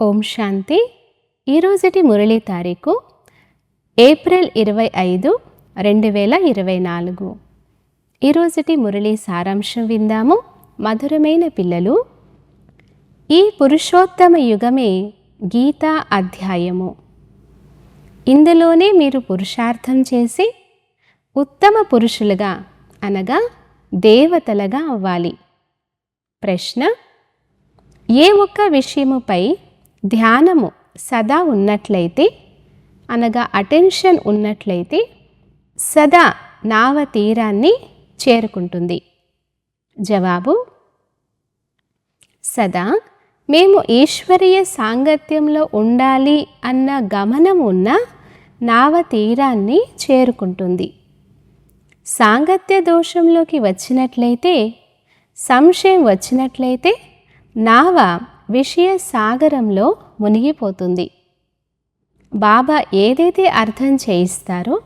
ఓం శాంతి. ఈరోజుటి మురళీ తారీఖు ఏప్రిల్ ఇరవై ఐదు రెండు వేల ఇరవై నాలుగు. ఈరోజుటి మురళీ సారాంశం విందాము. మధురమైన పిల్లలు ఈ పురుషోత్తమ యుగమే గీతా అధ్యాయము. ఇందులోనే మీరు పురుషార్థం చేసి ఉత్తమ పురుషులుగా అనగా దేవతలుగా అవ్వాలి. ప్రశ్న ఏ ఒక్క విషయముపై ధ్యానము సదా ఉన్నట్లయితే అనగా అటెన్షన్ ఉన్నట్లయితే సదా నావ తీరాన్ని చేరుకుంటుంది. జవాబు సదా మేము ఈశ్వరీయ సాంగత్యంలో ఉండాలి అన్న గమనం ఉన్న నావ తీరాన్ని చేరుకుంటుంది. సాంగత్య దోషంలోకి వచ్చినట్లయితే సంశయం వచ్చినట్లయితే నావ విషయ సాగరంలో మునిగిపోతుంది. బాబా ఏదైతే అర్థం చేయిస్తారో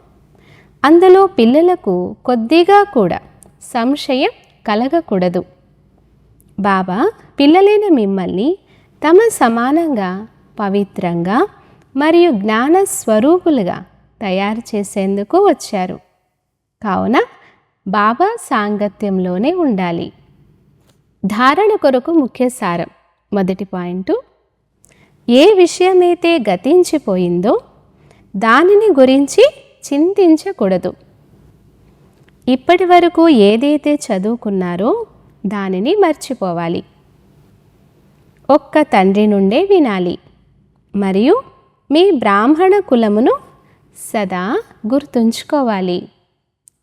అందులో పిల్లలకు కొద్దిగా కూడా సంశయం కలగకూడదు. బాబా పిల్లలైన మిమ్మల్ని తమ సమానంగా పవిత్రంగా మరియు జ్ఞాన స్వరూపులుగా తయారు చేసేందుకు వచ్చారు. కావున బాబా సాంగత్యంలోనే ఉండాలి. ధారణ కొరకు ముఖ్య సారం మొదటి పాయింట్. ఏ విషయమైతే గతించిపోయిందో దానిని గురించి చింతించకూడదు. ఇప్పటి వరకు ఏదైతే చదువుకున్నారో దానిని మర్చిపోవాలి. ఒక్క తండ్రి నుండే వినాలి. మరియు మీ బ్రాహ్మణ కులమును సదా గుర్తుంచుకోవాలి.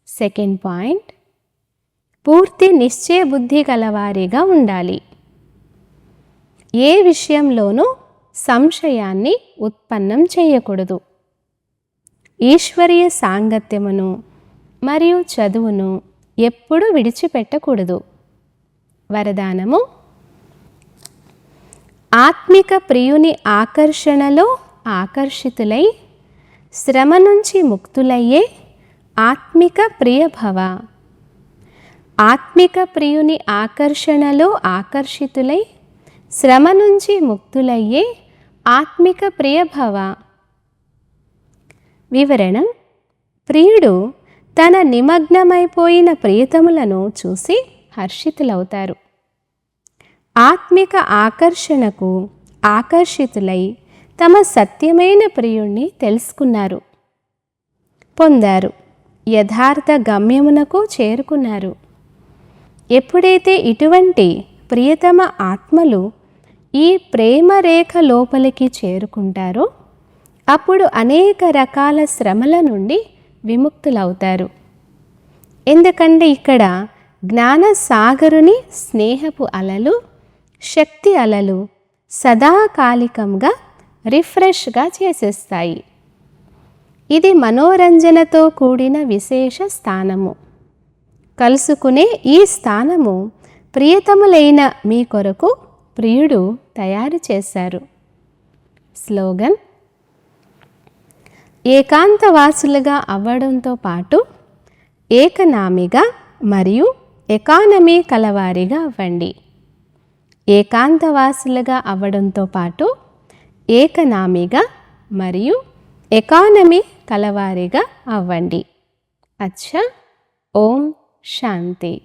Second point. పూర్తి నిశ్చయ బుద్ధి గలవారిగా ఉండాలి. ఏ విషయంలోనూ సంశయాన్ని ఉత్పన్నం చేయకూడదు. ఈశ్వరీయ సాంగత్యమును మరియు చదువును ఎప్పుడూ విడిచిపెట్టకూడదు. వరదానము ఆత్మిక ప్రియుని ఆకర్షణలో ఆకర్షితులై శ్రమ నుంచి ముక్తులయ్యే ఆత్మిక ప్రియభవ. ఆత్మిక ప్రియుని ఆకర్షణలో ఆకర్షితులై శ్రమ నుంచి ముక్తులయ్యే ఆత్మిక ప్రియభవ. వివరణ ప్రియుడు తన నిమగ్నమైపోయిన ప్రియతములను చూసి హర్షితులవుతారు. ఆత్మిక ఆకర్షణకు ఆకర్షితులై తమ సత్యమైన ప్రియుణ్ణి తెలుసుకున్నారు. పొందారు యథార్థ గమ్యమునకు చేరుకున్నారు. ఎప్పుడైతే ఇటువంటి ప్రియతమ ఆత్మలు ఈ ప్రేమ రేఖ లోపలికి చేరుకుంటారో అప్పుడు అనేక రకాల శ్రమల నుండి విముక్తులవుతారు. ఎందుకంటే ఇక్కడ జ్ఞాన సాగరుని స్నేహపు అలలు శక్తి అలలు సదాకాలికంగా రిఫ్రెష్గా చేసేస్తాయి. ఇది మనోరంజనతో కూడిన విశేష స్థానము. కలుసుకునే ఈ స్థానము ప్రియతములైన మీ కొరకు ప్రియుడు తయారు చేశారు. స్లోగన్ ఏకాంతవాసులుగా అవ్వడంతో పాటు ఏకనామిగా మరియు ఎకానమీ కలవారిగా అవ్వండి. ఏకాంతవాసులుగా అవ్వడంతో పాటు ఏకనామిగా మరియు ఎకానమీ కలవారిగా అవ్వండి. అచ్చా ఓం శాంతి.